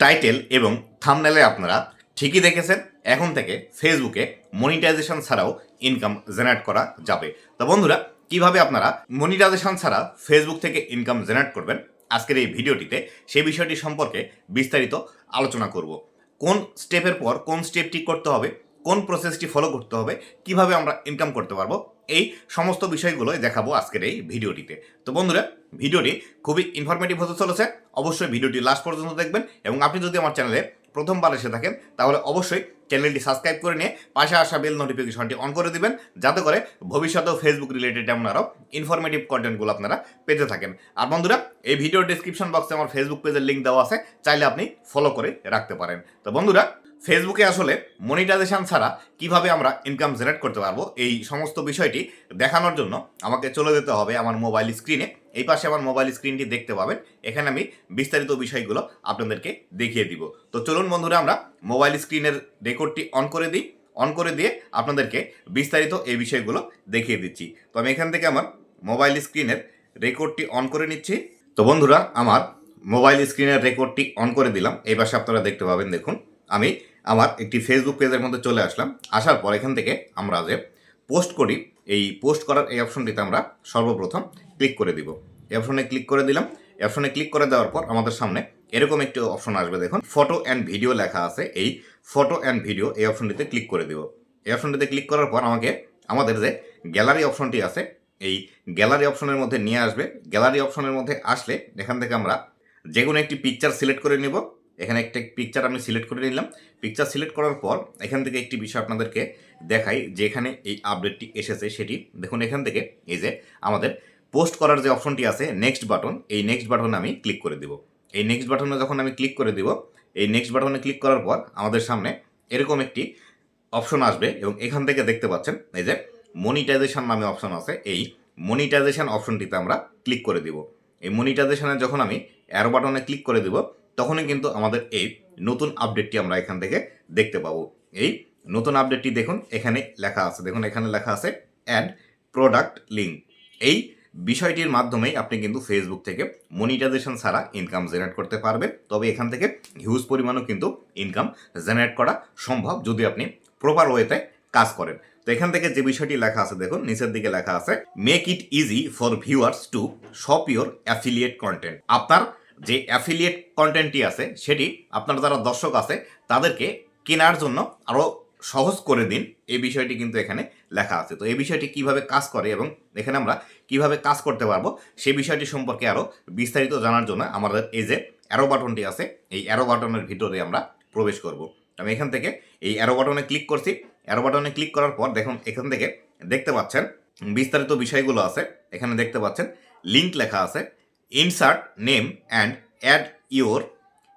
Title এবং থামনেলে আপনারা ঠিকই দেখেছেন, এখন থেকে ফেসবুকে মনিটাইজেশন ছাড়াও ইনকাম জেনারেট করা যাবে। তো বন্ধুরা, কীভাবে আপনারা মনিটাইজেশন ছাড়া ফেসবুক থেকে ইনকাম জেনারেট করবেন, আজকের এই ভিডিওটিতে সেই বিষয়টি সম্পর্কে বিস্তারিত আলোচনা করব। কোন স্টেপের পর কোন স্টেপটি করতে হবে কোন প্রসেসটি ফলো করতে হবে, কীভাবে আমরা ইনকাম করতে পারব, এই সমস্ত বিষয়গুলোই দেখাবো আজকের এই ভিডিওটিতে। তো বন্ধুরা, ভিডিওটি খুবই ইনফরমেটিভ হতে চলেছে, অবশ্যই ভিডিওটি লাস্ট পর্যন্ত দেখবেন এবং আপনি যদি আমার চ্যানেলে প্রথমবার এসে থাকেন, তাহলে অবশ্যই চ্যানেলটি সাবস্ক্রাইব করে নিয়ে পাশে আসা বেল নোটিফিকেশনটি অন করে দিবেন, যাতে করে ভবিষ্যতেও ফেসবুক রিলেটেড এমন আরও ইনফরমেটিভ কন্টেন্টগুলো আপনারা পেতে থাকেন। আর বন্ধুরা, এই ভিডিও ডিসক্রিপশন বক্সে আমার ফেসবুক পেজের লিঙ্ক দেওয়া আছে, চাইলে আপনি ফলো করে রাখতে পারেন। তো বন্ধুরা ফেসবুকে আসলে মনিটাইজেশন ছাড়া কীভাবে আমরা ইনকাম জেনারেট করতে পারব, এই সমস্ত বিষয়টি দেখানোর জন্য আমাকে চলে যেতে হবে আমার মোবাইল স্ক্রিনে এই পাশে আমার মোবাইল স্ক্রিনটি দেখতে পাবেন। এখানে আমি বিস্তারিত বিষয়গুলো আপনাদেরকে দেখিয়ে দিব। তো চলুন বন্ধুরা, আমরা মোবাইল স্ক্রিনের রেকর্ডটি অন করে দিই। অন করে দিয়ে আপনাদেরকে বিস্তারিত এই বিষয়গুলো দেখিয়ে দিচ্ছি। তো আমি এখান থেকে আমার মোবাইল স্ক্রিনের রেকর্ডটি অন করে নিচ্ছি। তো বন্ধুরা, আমার মোবাইল স্ক্রিনের রেকর্ডটি অন করে দিলাম। এই পাশে আপনারা দেখতে পাবেন, দেখুন। আমি আমার একটি ফেসবুক পেজের মধ্যে চলে আসলাম। আসার পর এখান থেকে আমরা যে পোস্ট করি, এই পোস্ট করার এই অপশনটিতে আমরা সর্বপ্রথম ক্লিক করে দিব। এই অপশনে ক্লিক করে দিলাম। অপশনে ক্লিক করে দেওয়ার পর আমাদের সামনে এরকম একটি অপশন আসবে। দেখুন ফটো অ্যান্ড ভিডিও লেখা আছে। এই ফটো অ্যান্ড ভিডিও এই অপশনটিতে ক্লিক করে দিব। এই অপশনটিতে ক্লিক করার পর আমাকে, আমাদের যে গ্যালারি অপশনটি আছে, এই গ্যালারি অপশনের মধ্যে নিয়ে আসবে। গ্যালারি অপশনের মধ্যে আসলে এখান থেকে আমরা যে কোনো একটি পিকচার সিলেক্ট করে নিব। এখানে একটা পিকচার আমি সিলেক্ট করে নিলাম। পিকচার সিলেক্ট করার পর এখান থেকে একটি বিষয় আপনাদেরকে দেখাই যে এখানে এই আপডেটটি এসেছে সেটি। দেখুন এখান থেকে এই যে আমাদের পোস্ট করার যে অপশনটি আছে নেক্সট বাটন এই নেক্সট বাটনে আমি ক্লিক করে দিব। এই নেক্সট বাটনে যখন আমি ক্লিক করে দিব, এই নেক্সট বাটনে ক্লিক করার পর আমাদের সামনে এরকম একটি অপশন আসবে এবং এখান থেকে দেখতে পাচ্ছেন এই যে মনিটাইজেশন নামে অপশন আছে। এই মনিটাইজেশন অপশনটিতে আমরা ক্লিক করে দিব। এই মনিটাইজেশনে যখন আমি অ্যারো বাটনে ক্লিক করে দিব তখনই কিন্তু আমাদের এই নতুন আপডেটটি আমরা এখান থেকে দেখতে পাবো। এই নতুন আপডেটটি দেখুন, এখানে লেখা আছে। দেখুন, এখানে লেখা আছে অ্যাড প্রোডাক্ট লিঙ্ক এই বিষয়টির মাধ্যমেই আপনি কিন্তু ফেসবুক থেকে মনিটাইজেশন ছাড়া ইনকাম জেনারেট করতে পারবেন। তবে এখান থেকে হিউজ পরিমাণও কিন্তু ইনকাম জেনারেট করা সম্ভব যদি আপনি প্রপার ওয়েতে কাজ করেন। তো এখান থেকে যে বিষয়টি লেখা আছে, দেখুন, নিচের দিকে লেখা আছে make it easy for viewers to shop your affiliate content আপনার যে অ্যাফিলিয়েট কন্টেন্টটি আছে, সেটি আপনারা যারা দর্শক আছে, তাদেরকে কেনার জন্য আরও সহজ করে দিন। এই বিষয়টি কিন্তু এখানে লেখা আছে। তো এই বিষয়টি কীভাবে কাজ করে এবং এখানে আমরা কীভাবে কাজ করতে পারব সেই বিষয়টি সম্পর্কে আরও বিস্তারিত জানার জন্য আমাদের এই যে অ্যারো বাটনটি আছে, এই অ্যারো বাটনের ভিতরে আমরা প্রবেশ করব। আমি এখান থেকে এই অ্যারো বাটনে ক্লিক করছি। অ্যারো বাটনে ক্লিক করার পর দেখুন, এখান থেকে দেখতে পাচ্ছেন, বিস্তারিত বিষয়গুলো আছে। এখানে দেখতে পাচ্ছেন লিঙ্ক লেখা আছে। Insert name and add your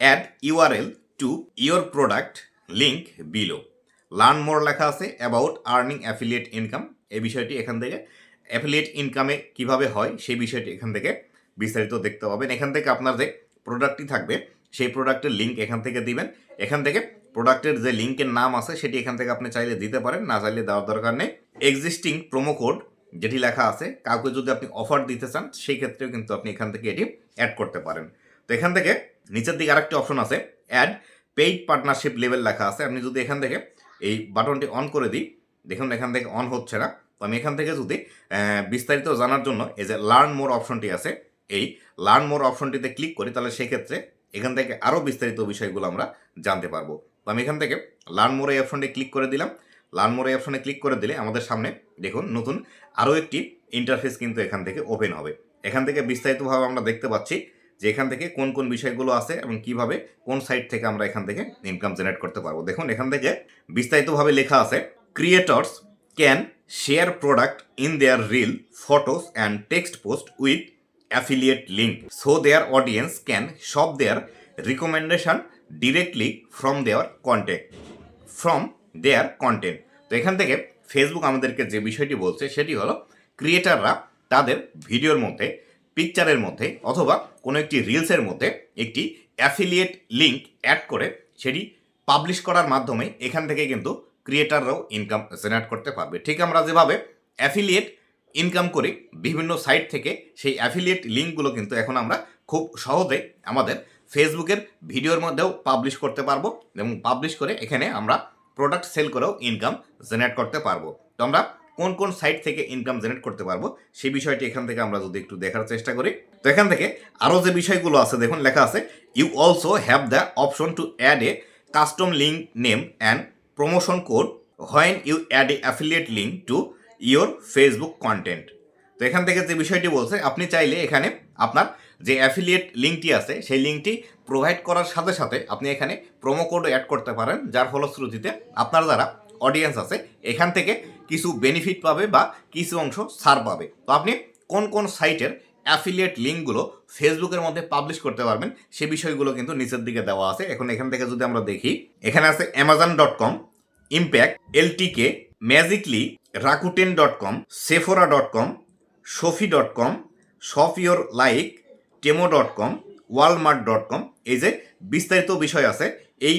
add URL to your product link below learn more লেখা আছে অ্যাবাউট আর্নিং অ্যাফিলিয়েট ইনকাম এই বিষয়টি এখান থেকে অ্যাফিলিয়েট ইনকামে কীভাবে হয় সেই বিষয়টি এখান থেকে বিস্তারিত দেখতে পাবেন। এখান থেকে আপনার যে প্রোডাক্টটি থাকবে, সেই প্রোডাক্টের লিঙ্ক এখান থেকে দিবেন। এখান থেকে প্রোডাক্টের যে লিঙ্কের নাম আছে, সেটি এখান থেকে আপনি চাইলে দিতে পারেন। না চাইলে দেওয়ার দরকার নেই। এক্সিস্টিং প্রোমো কোড যেটি লেখা আছে, কাউকে যদি আপনি অফার দিতে চান, সেই ক্ষেত্রেও কিন্তু আপনি এখান থেকে এটি অ্যাড করতে পারেন। তো এখান থেকে নিচের দিকে আরেকটি অপশন আছে অ্যাড পেইড পার্টনারশিপ লেভেল লেখা আছে। আপনি যদি এখান থেকে এই বাটনটি অন করে দিই, দেখুন এখান থেকে অন হচ্ছে না। তো আমি এখান থেকে যদি বিস্তারিত জানার জন্য এই যে লার্ন মোর অপশনটি আছে, এই লার্ন মোর অপশনটিতে ক্লিক করি, তাহলে সেক্ষেত্রে এখান থেকে আরও বিস্তারিত বিষয়গুলো আমরা জানতে পারব। তো আমি এখান থেকে লার্ন মোর এই অপশনটি ক্লিক করে দিলাম। লার্ন মোর এই অপশনে ক্লিক করে দিলে আমাদের সামনে দেখুন, নতুন আরও একটি ইন্টারফেস কিন্তু এখান থেকে ওপেন হবে। এখান থেকে বিস্তারিতভাবে আমরা দেখতে পাচ্ছি যে এখান থেকে কোন কোন বিষয়গুলো আছে এবং কীভাবে কোন সাইট থেকে আমরা এখান থেকে ইনকাম জেনারেট করতে পারব। দেখুন, এখান থেকে বিস্তারিতভাবে লেখা আছে creators can share product in their reel photos and text post with affiliate link so their audience can shop their recommendation directly from their contact from their content এখান থেকে ফেসবুক আমাদেরকে যে বিষয়টি বলছে, সেটি হলো ক্রিয়েটাররা তাদের ভিডিওর মধ্যে পিকচারের মধ্যে অথবা কোনো একটি রিলসের মধ্যে একটি অ্যাফিলিয়েট লিঙ্ক অ্যাড করে সেটি পাবলিশ করার মাধ্যমে এখান থেকে কিন্তু ক্রিয়েটাররাও ইনকাম জেনারেট করতে পারবে। ঠিক আমরা যেভাবে অ্যাফিলিয়েট ইনকাম করি, বিভিন্ন সাইট থেকে সেই অ্যাফিলিয়েট লিঙ্কগুলো কিন্তু এখন আমরা খুব সহজে আমাদের ফেসবুকের ভিডিওর মধ্যেও পাবলিশ করতে পারব এবং পাবলিশ করে এখানে আমরা প্রোডাক্ট সেল করেও ইনকাম জেনারেট করতে পারব। তো আমরা কোন কোন সাইট থেকে ইনকাম জেনারেট করতে পারব, সেই বিষয়টি এখান থেকে আমরা যদি একটু দেখার চেষ্টা করি। তো এখান থেকে আরও যে বিষয়গুলো আছে, দেখুন, লেখা আছে you also have the option to add a custom link name and promotion code when you add a affiliate link to your Facebook content তো এখান থেকে যে বিষয়টি বলছে, আপনি চাইলে এখানে আপনার যে অ্যাফিলিয়েট লিঙ্কটি আছে, সেই লিঙ্কটি প্রোভাইড করার সাথে সাথে আপনি এখানে প্রোমো কোডও অ্যাড করতে পারেন, যার ফলশ্রুতিতে আপনার যারা অডিয়েন্স আছে, এখান থেকে কিছু বেনিফিট পাবে বা কিছু অংশ ছাড় পাবে। তো আপনি কোন কোন সাইটের অ্যাফিলিয়েট লিঙ্কগুলো ফেসবুকের মধ্যে পাবলিশ করতে পারবেন, সে বিষয়গুলো কিন্তু নিচের দিকে দেওয়া আছে। এখন এখান থেকে যদি আমরা দেখি, এখানে আছে Amazon dot com impact LTK magically Rakuten dot com Sephora dot com Sofi dot com shop your like Temu dot com, Walmart dot com, এই যে বিস্তারিত বিষয় আছে, এই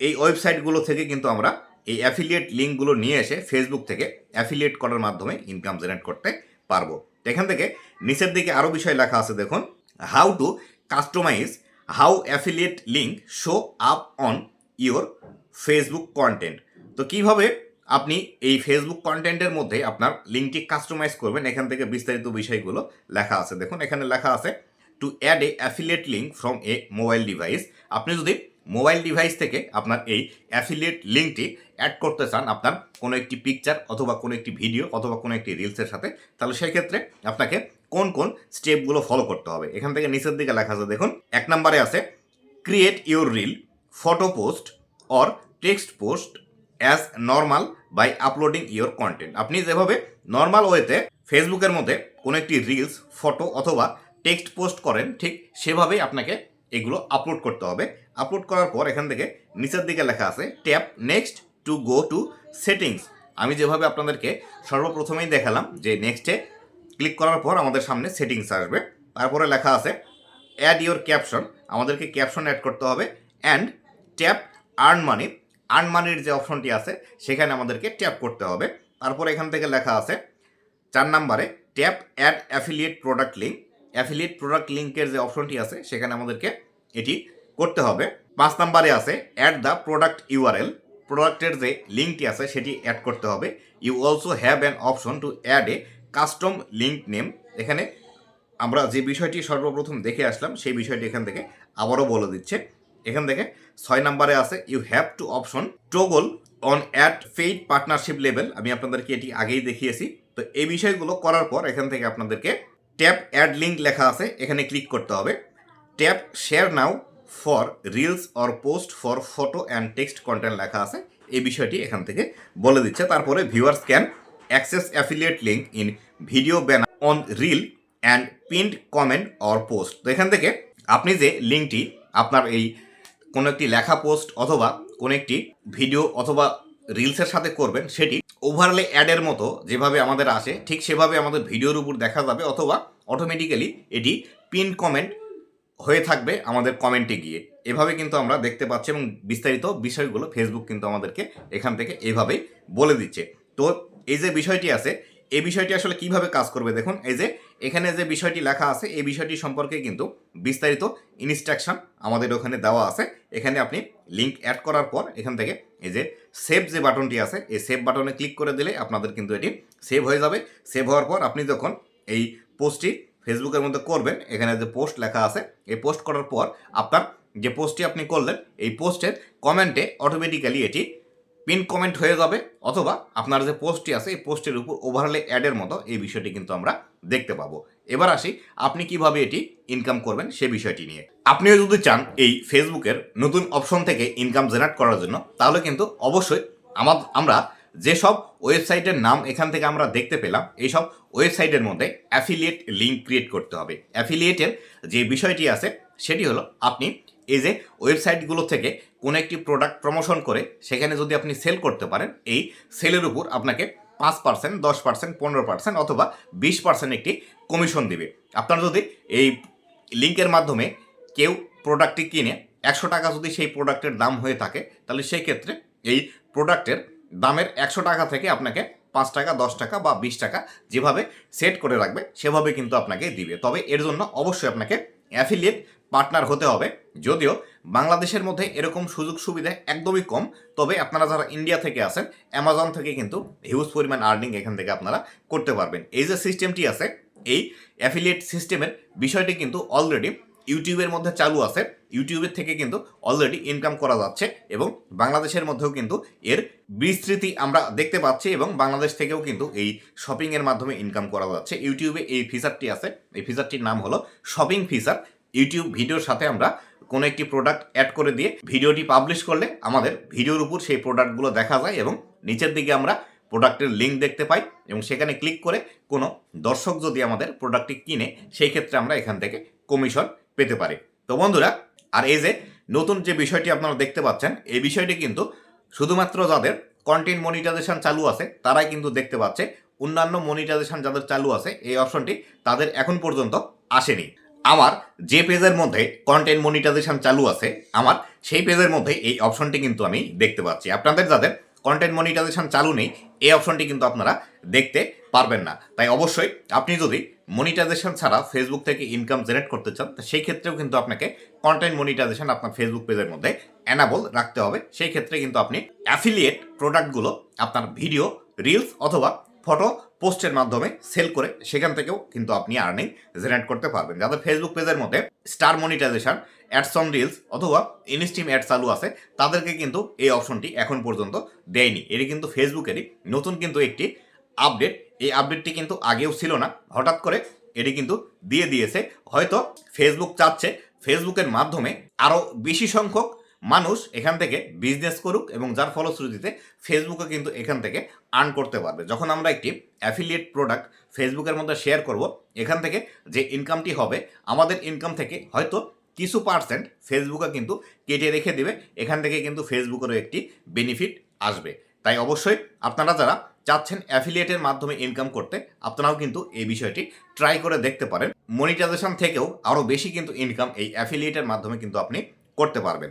এই ওয়েবসাইটগুলো থেকে কিন্তু আমরা এই অ্যাফিলিয়েট লিঙ্কগুলো নিয়ে এসে ফেসবুক থেকে অ্যাফিলিয়েট করার মাধ্যমে ইনকাম জেনারেট করতে পারব। এখান থেকে নিচের দিকে আরও বিষয় লেখা আছে, দেখুন। How to customise how affiliate link show up on your Facebook content তো কীভাবে আপনি এই ফেসবুক কন্টেন্টের মধ্যে আপনার লিঙ্কটি কাস্টমাইজ করবেন, এখান থেকে বিস্তারিত বিষয়গুলো লেখা আছে। দেখুন, এখানে লেখা আছে to add a affiliate link from a mobile device আপনি যদি মোবাইল ডিভাইস থেকে আপনার এই অ্যাফিলিয়েট লিঙ্কটি অ্যাড করতে চান আপনার কোনো একটি পিকচার অথবা কোনো একটি ভিডিও অথবা কোনো একটি রিলসের সাথে, তাহলে সেক্ষেত্রে আপনাকে কোন কোন স্টেপগুলো ফলো করতে হবে। এখান থেকে নিচের দিকে লেখা আছে, দেখুন, এক নম্বরে আছে create your reel photo post or text post as normal by uploading your content আপনি যেভাবে নর্মাল ওয়েতে ফেসবুকের মধ্যে কোনো একটি রিলস ফটো অথবা টেক্সট পোস্ট করেন, ঠিক সেভাবেই আপনাকে এগুলো আপলোড করতে হবে। আপলোড করার পর এখান থেকে নিচের দিকে লেখা আছে tap next to go to settings. আমি যেভাবে আপনাদেরকে সর্বপ্রথমেই দেখালাম যে নেক্সটে ক্লিক করার পর আমাদের সামনে সেটিংস আসবে। তারপরে লেখা আছে অ্যাড ইওর ক্যাপশন আমাদেরকে ক্যাপশন অ্যাড করতে হবে and tap earn money earn মানির যে অপশনটি আছে, সেখানে আমাদেরকে ট্যাপ করতে হবে। তারপর এখান থেকে লেখা আছে, চার নাম্বারে tap add affiliate product link affiliate product লিঙ্কের যে অপশনটি আছে, সেখানে আমাদেরকে এটি করতে হবে। পাঁচ নাম্বারে আছে অ্যাড দ্য প্রোডাক্ট ইউআরএল প্রোডাক্টের যে লিঙ্কটি আছে, সেটি অ্যাড করতে হবে। You also have an option to add a custom link name এখানে আমরা যে বিষয়টি সর্বপ্রথম দেখে আসলাম, সেই বিষয়টি এখান থেকে আবারও বলে দিচ্ছে। এখান থেকে ছয় নম্বরে আছে you have to option toggle on add paid partnership level আমি আপনাদেরকে এটি আগেই দেখিয়েছি। তো এই বিষয়গুলো করার পর এখান থেকে আপনাদেরকে ট্যাপ অ্যাড লিঙ্ক লেখা আছে, এখানে ক্লিক করতে হবে। Tap share now for reels or post for photo and text content লেখা আছে। এই বিষয়টি এখান থেকে বলে দিচ্ছে। তারপরে viewers can access affiliate link in video banner on reel and pinned comment or post. তো এখান থেকে আপনি যে লিঙ্কটি আপনার এই কোনো একটি লেখা পোস্ট অথবা কোনো একটি ভিডিও অথবা রিলসের সাথে করবেন, সেটি ওভারলে অ্যাডের মতো যেভাবে আমাদের আসে, ঠিক সেভাবে আমাদের ভিডিওর উপর দেখা যাবে অথবা অটোমেটিক্যালি এটি পিন কমেন্ট হয়ে থাকবে আমাদের কমেন্টে গিয়ে। এভাবে কিন্তু আমরা দেখতে পাচ্ছি এবং বিস্তারিত বিষয়গুলো ফেসবুক কিন্তু আমাদেরকে এখান থেকে এভাবেই বলে দিচ্ছে। তো এই যে বিষয়টি আছে, এই বিষয়টি আসলে কীভাবে কাজ করবে দেখুন, এই যে এখানে যে বিষয়টি লেখা আছে, এই বিষয়টি সম্পর্কে কিন্তু বিস্তারিত ইনস্ট্রাকশন আমাদের ওখানে দেওয়া আছে। এখানে আপনি লিঙ্ক অ্যাড করার পর এখান থেকে এই যে সেভ যে বাটনটি আছে, এই সেভ বাটনে ক্লিক করে দিলে আপনাদের কিন্তু এটি সেভ হয়ে যাবে। সেভ হওয়ার পর আপনি যখন এই পোস্টটি ফেসবুকের মধ্যে করবেন, এখানে যে পোস্ট লেখা আছে, এই পোস্ট করার পর আপনার যে পোস্টটি আপনি করলেন, এই পোস্টের কমেন্টে অটোমেটিক্যালি এটি পিন কমেন্ট হয়ে যাবে, অথবা আপনার যে পোস্টটি আছে, এই পোস্টের উপর ওভারলে অ্যাডের মতো এই বিষয়টি কিন্তু আমরা দেখতে পাবো। এবার আসি, আপনি কীভাবে এটি ইনকাম করবেন সে বিষয়টি নিয়ে। আপনিও যদি চান এই ফেসবুকের নতুন অপশন থেকে ইনকাম জেনারেট করার জন্য, তাহলে কিন্তু অবশ্যই আমার আমরা যেসব ওয়েবসাইটের নাম এখান থেকে আমরা দেখতে পেলাম, এইসব ওয়েবসাইটের মধ্যে অ্যাফিলিয়েট লিঙ্ক ক্রিয়েট করতে হবে। অ্যাফিলিয়েটের যে বিষয়টি আছে, সেটি হলো আপনি এই যে ওয়েবসাইটগুলো থেকে কোনো একটি প্রোডাক্ট প্রমোশন করে সেখানে যদি আপনি সেল করতে পারেন, এই সেলের উপর আপনাকে পাঁচ পার্সেন্ট দশ পার্সেন্ট পনেরো পার্সেন্ট অথবা বিশ পার্সেন্ট একটি কমিশন দেবে। আপনার যদি এই লিঙ্কের মাধ্যমে কেউ প্রোডাক্টটি কিনে একশো টাকা যদি সেই প্রোডাক্টের দাম হয়ে থাকে, তাহলে সেই ক্ষেত্রে এই প্রোডাক্টের দামের একশো টাকা থেকে আপনাকে পাঁচ টাকা, দশ টাকা বা বিশ টাকা যেভাবে সেট করে রাখবে, সেভাবে কিন্তু আপনাকে দিবে। তবে এর জন্য অবশ্যই আপনাকে অ্যাফিলিয়েট পার্টনার হতে হবে। যদিও বাংলাদেশের মধ্যে এরকম সুযোগ সুবিধা একদমই কম, তবে আপনারা যারা ইন্ডিয়া থেকে আসেন অ্যামাজন থেকে কিন্তু হিউজ পরিমাণ আর্নিং এখান থেকে আপনারা করতে পারবেন। এই যে সিস্টেমটি আছে, এই অ্যাফিলিয়েট সিস্টেমের বিষয়টি কিন্তু অলরেডি ইউটিউবের মধ্যে চালু আছে। ইউটিউবের থেকে কিন্তু অলরেডি ইনকাম করা যাচ্ছে এবং বাংলাদেশের মধ্যেও কিন্তু এর বিস্তৃতি আমরা দেখতে পাচ্ছি এবং বাংলাদেশ থেকেও কিন্তু এই শপিংয়ের মাধ্যমে ইনকাম করা যাচ্ছে। ইউটিউবে এই ফিচারটি আছে। এই ফিচারটির নাম হলো শপিং ফিচার ইউটিউব ভিডিওর সাথে আমরা কোনো একটি প্রোডাক্ট অ্যাড করে দিয়ে ভিডিওটি পাবলিশ করলে আমাদের ভিডিওর উপর সেই প্রোডাক্টগুলো দেখা যায় এবং নিচের দিকে আমরা প্রোডাক্টের লিঙ্ক দেখতে পাই এবং সেখানে ক্লিক করে কোনো দর্শক যদি আমাদের প্রোডাক্টটি কিনে, সেই ক্ষেত্রে আমরা এখান থেকে কমিশন পেতে পারি। তো বন্ধুরা, আর এই যে নতুন যে বিষয়টি আপনারা দেখতে পাচ্ছেন, এই বিষয়টি কিন্তু শুধুমাত্র যাদের কন্টেন্ট মনিটাইজেশন চালু আছে, তারাই কিন্তু দেখতে পাচ্ছে। অন্যান্য মনিটাইজেশন যাদের চালু আছে, এই অপশনটি তাদের এখন পর্যন্ত আসেনি। আমার যে পেজের মধ্যে কন্টেন্ট মনিটাইজেশন চালু আছে, আমার সেই পেজের মধ্যে এই অপশনটি কিন্তু আমি দেখতে পাচ্ছি। আপনাদের যাদের কন্টেন্ট মনিটাইজেশন চালু নেই, এই অপশনটি কিন্তু আপনারা দেখতে পারবেন না। তাই অবশ্যই আপনি যদি মনিটাইজেশন ছাড়া ফেসবুক থেকে ইনকাম জেনারেট করতে চান, তো সেই ক্ষেত্রেও কিন্তু আপনাকে কন্টেন্ট মনিটাইজেশন আপনার ফেসবুক পেজের মধ্যে অ্যানাবল রাখতে হবে। সেই ক্ষেত্রে কিন্তু আপনি অ্যাফিলিয়েট প্রোডাক্টগুলো আপনার ভিডিও রিলস অথবা ফটো পোস্টের মাধ্যমে সেল করে সেখান থেকেও কিন্তু আপনি আর্নিং জেনারেট করতে পারবেন। যাদের ফেসবুক পেজের মধ্যে star monetisation ads on reels অথবা ইনস্টিম অ্যাড চালু আছে, তাদেরকে কিন্তু এই অপশনটি এখন পর্যন্ত দেয়নি। এটি কিন্তু ফেসবুকেরই নতুন কিন্তু একটি আপডেট এই আপডেটটি কিন্তু আগেও ছিল না। হঠাৎ করে এটি কিন্তু দিয়ে দিয়েছে। হয়তো ফেসবুক চাচ্ছে। ফেসবুকের মাধ্যমে আরও বেশি সংখ্যক মানুষ এখান থেকে বিজনেস করুক এবং যার ফলশ্রুতিতে ফেসবুকে কিন্তু এখান থেকে আর্ন করতে পারবে। যখন আমরা একটি অ্যাফিলিয়েট প্রোডাক্ট ফেসবুকের মধ্যে শেয়ার করব, এখান থেকে যে ইনকামটি হবে, আমাদের ইনকাম থেকে হয়তো কিছু পার্সেন্ট ফেসবুকে কিন্তু কেটে রেখে দেবে। এখান থেকে কিন্তু ফেসবুকেরও একটি বেনিফিট আসবে। তাই অবশ্যই আপনারা যারা চাচ্ছেন অ্যাফিলিয়েটের মাধ্যমে ইনকাম করতে, আপনারাও কিন্তু এই বিষয়টি ট্রাই করে দেখতে পারেন। মনিটাইজেশন থেকেও আরও বেশি কিন্তু ইনকাম এই অ্যাফিলিয়েটের মাধ্যমে কিন্তু আপনি করতে পারবেন।